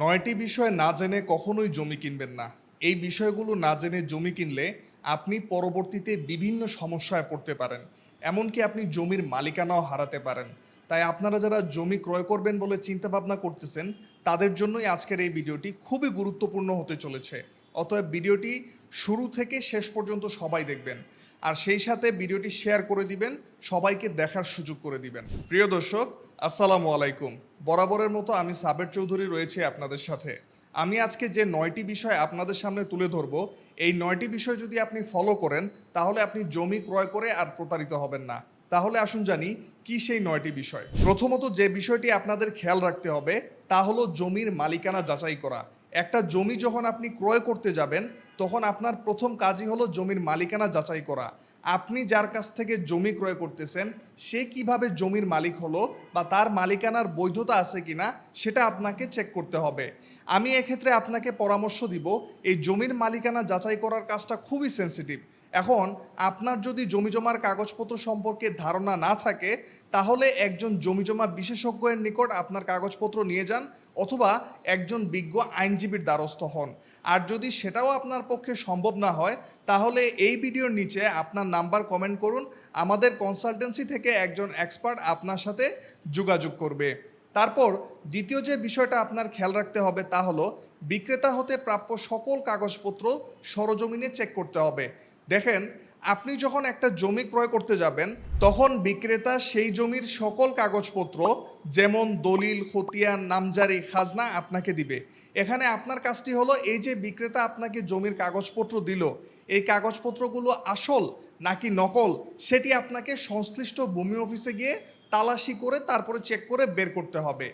নয়টি বিষয় না জেনে কখনোই জমি কিনবেন না। এই বিষয়গুলো না জেনে জমি কিনলে আপনি পরবর্তীতে বিভিন্ন সমস্যায় পড়তে পারেন। এমনকি আপনি জমির মালিকানাও হারাতে পারেন। তাই আপনারা যারা জমি ক্রয় করবেন বলে চিন্তাভাবনা করতেছেন, তাদের জন্যই আজকের এই ভিডিওটি খুবই গুরুত্বপূর্ণ হতে চলেছে। অতএব ভিডিওটি শুরু থেকে শেষ পর্যন্ত সবাই দেখবেন। আর সেই সাথে ভিডিওটি শেয়ার করে দিবেন, সবাইকে দেখার সুযোগ করে দিবেন। প্রিয় দর্শক, আসসালামু আলাইকুম। বরাবরের মতো আমি সাবের চৌধুরী রয়েছে আপনাদের সাথে। আমি আজকে যে নয়টি বিষয় আপনাদের সামনে তুলে ধরবো, এই নয়টি বিষয় যদি আপনি ফলো করেন, তাহলে আপনি জমি ক্রয় করে আর প্রতারিত হবেন না। তাহলে আসুন জানি, কি সেই নয়টি বিষয়? প্রথমত যে বিষয়টি আপনাদের খেয়াল রাখতে হবে, তা হলো জমির মালিকানা যাচাই করা। একটা জমি যখন আপনি ক্রয় করতে যাবেন, তখন আপনার প্রথম কাজই হলো জমির মালিকানা যাচাই করা। আপনি যার কাছ থেকে জমি ক্রয় করতেছেন, সে কীভাবে জমির মালিক হলো বা তার মালিকানার বৈধতা আছে কিনা, সেটা আপনাকে চেক করতে হবে। আমি এক্ষেত্রে আপনাকে পরামর্শ দিব, এই জমির মালিকানা যাচাই করার কাজটা খুবই সেন্সিটিভ এখন, আপনার যদি জমিজমার কাগজপত্র সম্পর্কে ধারণা না থাকে, তাহলে একজন জমিজমা বিশেষজ্ঞের নিকট আপনার কাগজপত্র নিয়ে যান, অথবা একজন বিজ্ঞ আইনজীবীর দ্বারস্থ হন। আর যদি সেটাও আপনার পক্ষে সম্ভব না হয়, তাহলে এই ভিডিওর নিচে আপনার নাম্বার কমেন্ট করুন। আমাদের কনসালটেন্সি থেকে একজন এক্সপার্ট আপনার সাথে যোগাযোগ করবে। তারপর দ্বিতীয় যে বিষয়টা আপনার খেয়াল রাখতে হবে তা হলো, বিক্রেতা হতে প্রাপ্য সকল কাগজপত্র সরজমিনে চেক করতে হবে। দেখেন, আপনি যখন একটা জমি ক্রয় করতে যাবেন, তখন বিক্রেতা সেই জমির সকল কাগজপত্র, যেমন দলিল, খতিয়ান, নামজারি, খাজনা আপনাকে দিবে। এখানে আপনার কাজটি হলো, এই যে বিক্রেতা আপনাকে জমির কাগজপত্র দিল, এই কাগজপত্রগুলো আসল নাকি নকল, সেটি আপনাকে সংশ্লিষ্ট ভূমি অফিসে গিয়ে তালাশি করে, তারপরে চেক করে বের করতে হবে।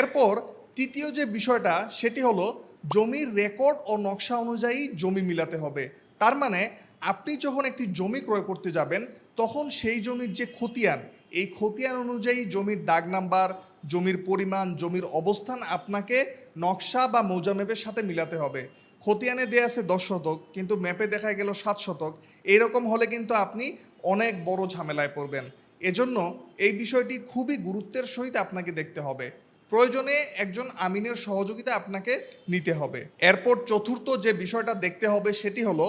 এরপর তৃতীয় যে বিষয়টা, সেটি হলো জমির রেকর্ড ও নকশা অনুযায়ী জমি মিলাতে হবে। তার মানে আপনি যখন একটি জমি ক্রয় করতে যাবেন, তখন সেই জমির যে খতিয়ান, এই খতিয়ান অনুযায়ী জমির দাগ নাম্বার, জমির পরিমাণ, জমির অবস্থান আপনাকে নকশা বা মৌজামেপের সাথে মিলাতে হবে। খতিয়ানে দেয়া আছে দশ শতক, কিন্তু ম্যাপে দেখা গেল সাত শতক। এইরকম হলে কিন্তু আপনি অনেক বড় ঝামেলায় পড়বেন। এজন্য এই বিষয়টি খুবই গুরুত্বের সহিত আপনাকে দেখতে হবে। প্রয়োজনে একজন আমিনের সহযোগিতা আপনাকে নিতে হবে। এরপর চতুর্থ যে বিষয়টা দেখতে হবে সেটি হলো,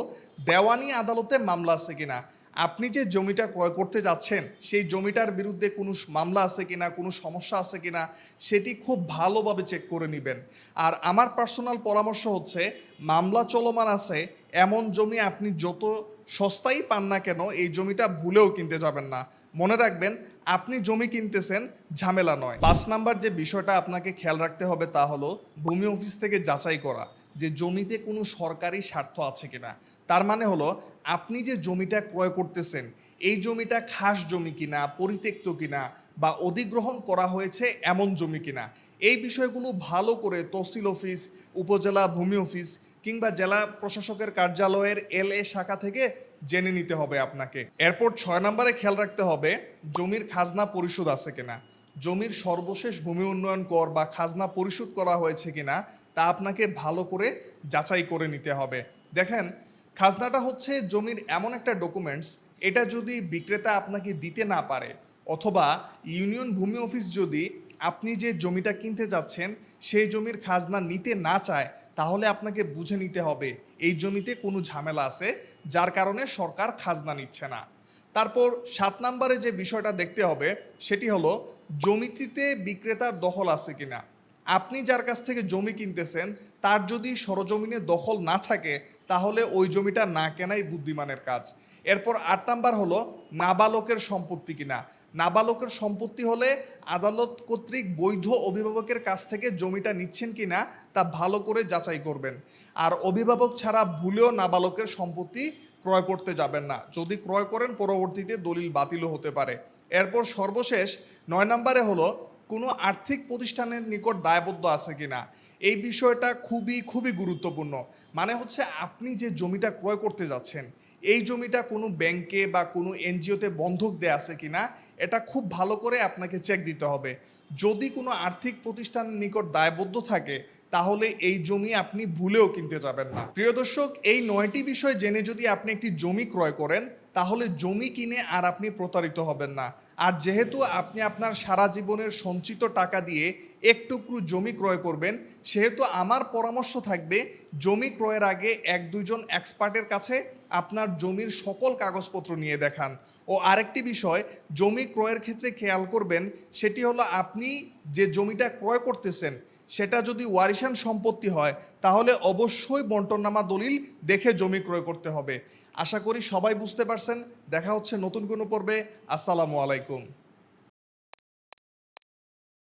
দেওয়ানি আদালতে মামলা আছে কিনা? আপনি যে জমিটা ক্রয় করতে যাচ্ছেন, সেই জমিটার বিরুদ্ধে কোনো মামলা আছে কিনা, কোনো সমস্যা আছে কিনা, সেটি খুব ভালোভাবে চেক করে নেবেন। আর আমার পার্সোনাল পরামর্শ হচ্ছে, মামলা চলমান আছে, এমন জমি আপনি যত সস্তাই পান না কেন, এই জমিটা ভুলেও কিনতে যাবেন না। মনে রাখবেন, আপনি জমি কিনতেছেন, ঝামেলা নয়। পাঁচ নাম্বার যে বিষয়টা আপনাকে খেয়াল রাখতে হবে তা হলো, ভূমি অফিস থেকে যাচাই করা যে জমিতে কোনো সরকারি স্বার্থ আছে কিনা। তার মানে হলো, আপনি যে জমিটা ক্রয় করতেছেন, এই জমিটা খাস জমি কিনা, পরিত্যক্ত কিনা, বা অধিগ্রহণ করা হয়েছে এমন জমি কিনা। এই বিষয়গুলো ভালো করে তহসিল অফিস, উপজেলা ভূমি অফিস কিংবা জেলা প্রশাসকের কার্যালয়ের এল এ শাখা থেকে জেনে নিতে হবে আপনাকে। এরপর ছয় নম্বরে খেয়াল রাখতে হবে, জমির খাজনা পরিশোধ আছে কিনা, জমির সর্বশেষ ভূমি উন্নয়ন কর বা খাজনা পরিশোধ করা হয়েছে কিনা, তা আপনাকে ভালো করে যাচাই করে নিতে হবে। দেখেন, খাজনাটা হচ্ছে জমির এমন একটা ডকুমেন্টস এটা যদি বিক্রেতা আপনাকে দিতে না পারে, অথবা ইউনিয়ন ভূমি অফিস যদি আপনি যে জমিটা কিনতে যাচ্ছেন, সেই জমির খাজনা নিতে না চায়, তাহলে আপনাকে বুঝে নিতে হবে, এই জমিতে কোনো ঝামেলা আছে, যার কারণে সরকার খাজনা নিচ্ছে না। তারপর সাত নম্বরে যে বিষয়টা দেখতে হবে, সেটি হলো, জমিটিতে বিক্রেতার দখল আছে কিনা। আপনি যার কাছ থেকে জমি কিনতেছেন, তার যদি সরজমিনে দখল না থাকে, তাহলে ওই জমিটা না কেনাই বুদ্ধিমানের কাজ। এরপর আট নাম্বার হলো, নাবালকের সম্পত্তি কিনা। নাবালকের সম্পত্তি হলে আদালত কর্তৃক বৈধ অভিভাবকের কাছ থেকে জমিটা নিচ্ছেন কিনা, তা ভালো করে যাচাই করবেন। আর অভিভাবক ছাড়া ভুলেও নাবালকের সম্পত্তি ক্রয় করতে যাবেন না। যদি ক্রয় করেন, পরবর্তীতে দলিল বাতিলও হতে পারে। এরপর সর্বশেষ, নয় নম্বরে হলো কোনো আর্থিক প্রতিষ্ঠানের নিকট দায়বদ্ধ আছে কি না এই বিষয়টা খুবই খুবই গুরুত্বপূর্ণ। মানে হচ্ছে আপনি যে জমিটা ক্রয় করতে যাচ্ছেন, এই জমিটা কোনো ব্যাংকে বা কোনো এনজিওতে বন্ধক দেয়া আছে কিনা, এটা খুব ভালো করে আপনাকে চেক দিতে হবে। যদি কোনো আর্থিক প্রতিষ্ঠানের নিকট দায়বদ্ধ থাকে, তাহলে এই জমি আপনি ভুলেও কিনতে যাবেন না। প্রিয় দর্শক, এই নয়টি বিষয় জেনে যদি আপনি একটি জমি ক্রয় করেন তাহলে জমি কিনে আর আপনি প্রতারিত হবেন না। আর যেহেতু আপনি আপনার সারা জীবনের সঞ্চিত টাকা দিয়ে একটুকরু জমি ক্রয় করবেন, সেহেতু আমার পরামর্শ থাকবে, জমি ক্রয়ের আগে এক দুজন এক্সপার্টের কাছে আপনার জমির সকল কাগজপত্র নিয়ে দেখান। ও আরেকটি বিষয়, জমি ক্রয়ের ক্ষেত্রে খেয়াল করবেন, সেটি হলো আপনি যে জমিটা ক্রয় করতেছেন, সেটা যদি ওয়ারিশান সম্পত্তি হয়, তাহলে অবশ্যই বন্টননামা দলিল দেখে জমি ক্রয় করতে হবে। আশা করি সবাই বুঝতে পারছেন। দেখা হচ্ছে নতুন কোনো পর্বে। আসসালামু আলাইকুম।